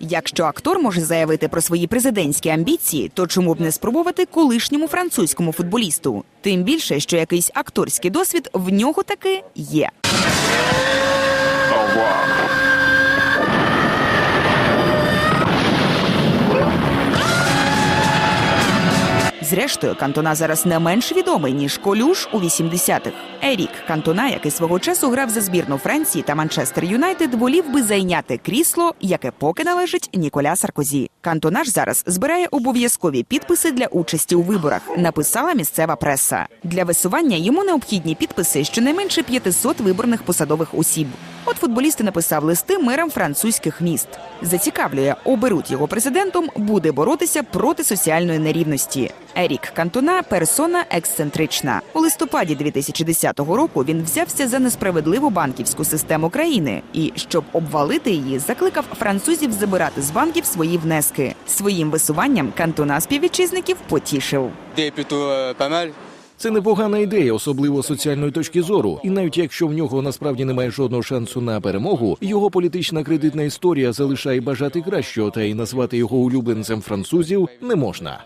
Якщо актор може заявити про свої президентські амбіції, то чому б не спробувати колишньому французькому футболісту? Тим більше, що якийсь акторський досвід в нього таки є. Зрештою, Кантона зараз не менш відомий ніж Колюш у 80-х. Ерік Кантона, який свого часу грав за збірну Франції та Манчестер Юнайтед, волів би зайняти крісло, яке поки належить Ніколя Саркозі. Кантона ж зараз збирає обов'язкові підписи для участі у виборах. Написала місцева преса. Для висування йому необхідні підписи щонайменше 500 виборних посадових осіб. От футболісти написав листи мерам французьких міст. Зацікавлює, оберуть його президентом, буде боротися проти соціальної нерівності. Ерік Кантона персона ексцентрична. У листопаді 2010 року він взявся за несправедливу банківську систему країни і, щоб обвалити її, закликав французів забирати з банків свої внески. Своїм висуванням Кантона співвітчизників потішив. Це непогана ідея, особливо з соціальної точки зору. І навіть якщо в нього насправді немає жодного шансу на перемогу, його політична кредитна історія залишає бажати кращого, та й назвати його улюбленцем французів не можна.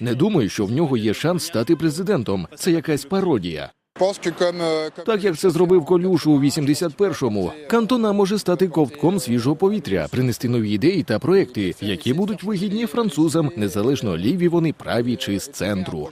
Не думаю, що в нього є шанс стати президентом. Це якась пародія. Comme- Так як це зробив Колюш у 81-му, Кантона може стати ковтком свіжого повітря, принести нові ідеї та проекти, які будуть вигідні французам, незалежно ліві вони праві чи з центру.